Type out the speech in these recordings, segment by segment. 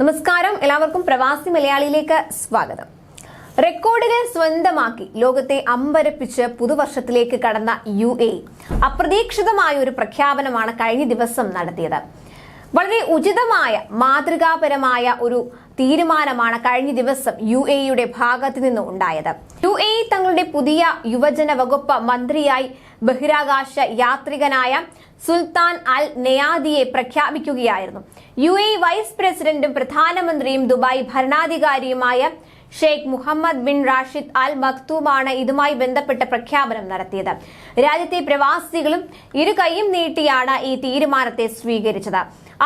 നമസ്കാരം. എല്ലാവർക്കും പ്രവാസി മലയാളിയിലേക്ക് സ്വാഗതം. റെക്കോർഡുകൾ സ്വന്തമാക്കി ലോകത്തെ അമ്പരപ്പിച്ച് പുതുവർഷത്തിലേക്ക് കടന്ന യു എ അപ്രതീക്ഷിതമായ ഒരു പ്രഖ്യാപനമാണ് കഴിഞ്ഞ ദിവസം നടത്തിയത്. വളരെ ഉചിതമായ മാതൃകാപരമായ ഒരു തീരുമാനമാണ് കഴിഞ്ഞ ദിവസം യു എയുടെ ഭാഗത്തു നിന്നും ഉണ്ടായത്. യു എ തങ്ങളുടെ പുതിയ യുവജന വകുപ്പ് മന്ത്രിയായി ബഹിരാകാശ യാത്രികനായ സുൽത്താൻ അൽ നെയാദിയെ പ്രഖ്യാപിക്കുകയായിരുന്നു. യു എ വൈസ് പ്രസിഡന്റും പ്രധാനമന്ത്രിയും Dubai ഭരണാധികാരിയുമായ Sheikh Mohammed bin Rashid Al മക്തൂമാണ് ഇതുമായി ബന്ധപ്പെട്ട പ്രഖ്യാപനം നടത്തിയത്. രാജ്യത്തെ പ്രവാസികളും ഇരു കൈയും നീട്ടിയാണ് ഈ തീരുമാനത്തെ സ്വീകരിച്ചത്.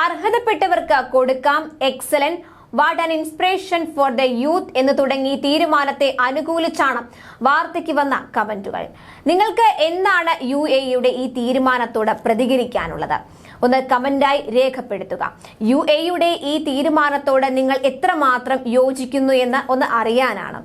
അർഹതപ്പെട്ടവർക്ക് കൊടുക്കാം. Excellent what an inspiration for the youth എന്ന് തുടങ്ങി തീരുമാനത്തെ അനുകൂലിച്ചാണ് വാർത്തയ്ക്ക് വന്ന കമന്റുകൾ. നിങ്ങൾക്ക് എന്താണ് യു എയുടെ ഈ തീരുമാനത്തോട് പ്രതികരിക്കാനുള്ളത്? ഒന്ന് കമന്റായി രേഖപ്പെടുത്തുക. യു എയുടെ ഈ തീരുമാനത്തോട് നിങ്ങൾ എത്രമാത്രം യോജിക്കുന്നു എന്ന് ഒന്ന് അറിയാനാണ്.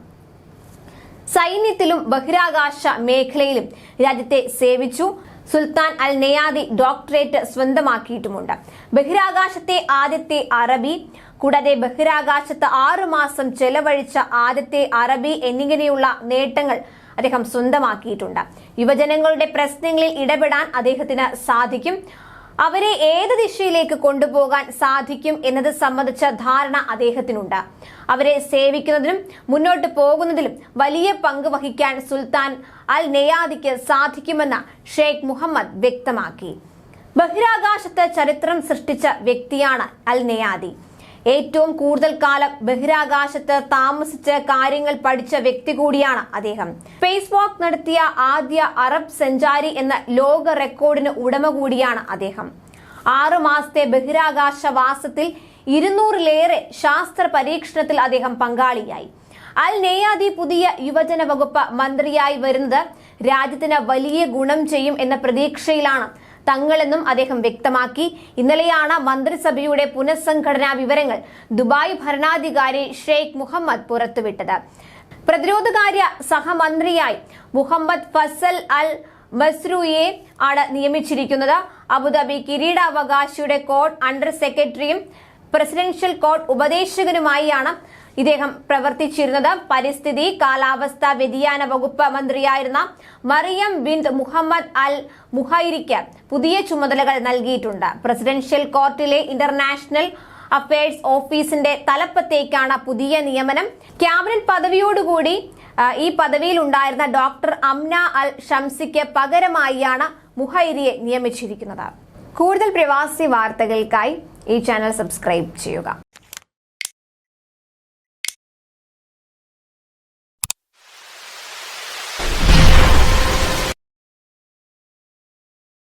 സൈന്യത്തിലും ബഹിരാകാശ മേഖലയിലും രാജ്യത്തെ സേവിച്ചു. സുൽത്താൻ അൽ നെയാദി ഡോക്ടറേറ്റ് സ്വന്തമാക്കിയിട്ടുമുണ്ട്. ബഹിരാകാശത്തെ ആദ്യത്തെ അറബി കൂടാതെ ബഹിരാകാശത്ത് ആറു മാസം ചെലവഴിച്ച ആദ്യത്തെ അറബി എന്നിങ്ങനെയുള്ള നേട്ടങ്ങൾ അദ്ദേഹം സ്വന്തമാക്കിയിട്ടുണ്ട്. യുവജനങ്ങളുടെ പ്രശ്നങ്ങളിൽ ഇടപെടാൻ അദ്ദേഹത്തിന് സാധിക്കും. അവരെ ഏത് ദിശയിലേക്ക് കൊണ്ടുപോകാൻ സാധിക്കും എന്നത് സംബന്ധിച്ച ധാരണ അദ്ദേഹത്തിനുണ്ട്. അവരെ സേവിക്കുന്നതിനും മുന്നോട്ട് പോകുന്നതിലും വലിയ പങ്ക് വഹിക്കാൻ സുൽത്താൻ അൽ നെയാദിക്ക് സാധിക്കുമെന്ന് ഷെയ്ഖ് മുഹമ്മദ് വ്യക്തമാക്കി. ബഹിരാകാശത്ത് ചരിത്രം സൃഷ്ടിച്ച വ്യക്തിയാണ് അൽ നെയാദി ഏറ്റവും കൂടുതൽ കാലം ബഹിരാകാശത്ത് താമസിച്ച് കാര്യങ്ങൾ പഠിച്ച വ്യക്തി കൂടിയാണ് അദ്ദേഹം. സ്പേസ് വാക്ക് നടത്തിയ ആദ്യ അറബ് സഞ്ചാരി എന്ന ലോക റെക്കോർഡിന് ഉടമ കൂടിയാണ് അദ്ദേഹം. ആറു മാസത്തെ ബഹിരാകാശ വാസത്തിൽ ഇരുന്നൂറിലേറെ ശാസ്ത്ര പരീക്ഷണത്തിൽ അദ്ദേഹം പങ്കാളിയായി. അൽ നെയ്യാദി പുതിയ യുവജന വകുപ്പ് മന്ത്രിയായി വരുന്നത് രാജ്യത്തിന് വലിയ ഗുണം ചെയ്യും എന്ന പ്രതീക്ഷയിലാണ് തങ്ങളെന്നും അദ്ദേഹം വ്യക്തമാക്കി. ഇന്നലെയാണ് മന്ത്രിസഭയുടെ പുനഃസംഘടനാ വിവരങ്ങൾ ദുബായ് ഭരണാധികാരി ഷെയ്ഖ് മുഹമ്മദ് പുറത്തുവിട്ടത്. പ്രതിരോധകാര്യ സഹമന്ത്രിയായി മുഹമ്മദ് ഫസൽ അൽ മസ്രൂയെ ആണ് നിയമിച്ചിരിക്കുന്നത്. അബുദാബി കിരീടാവകാശിയുടെ കോഡ് അണ്ടർ സെക്രട്ടറിയും പ്രസിഡൻഷ്യൽ കോർട്ട് ഉപദേശകനുമായാണ് ഇദ്ദേഹം പ്രവർത്തിച്ചിരുന്നത്. പരിസ്ഥിതി കാലാവസ്ഥ വ്യതിയാന വകുപ്പ് മന്ത്രിയായിരുന്ന മറിയം ബിന്ദ് മുഹമ്മദ് അൽ മുഹൈരിക്ക് പുതിയ ചുമതലകൾ നൽകിയിട്ടുണ്ട്. പ്രസിഡൻഷ്യൽ കോർട്ടിലെ ഇന്റർനാഷണൽ അഫയേഴ്സ് ഓഫീസിന്റെ തലപ്പത്തേക്കാണ് പുതിയ നിയമനം. ക്യാബിനറ്റ് പദവിയോടുകൂടി ഈ പദവിയിൽ ഉണ്ടായിരുന്ന ഡോക്ടർ അംന അൽ ഷംസിക്ക് പകരമായിയാണ് മുഹൈരിയെ നിയമിച്ചിരിക്കുന്നത്. കൂടുതൽ പ്രവാസി വാർത്തകൾക്കായി ഈ ചാനൽ സബ്സ്ക്രൈബ് ചെയ്യുക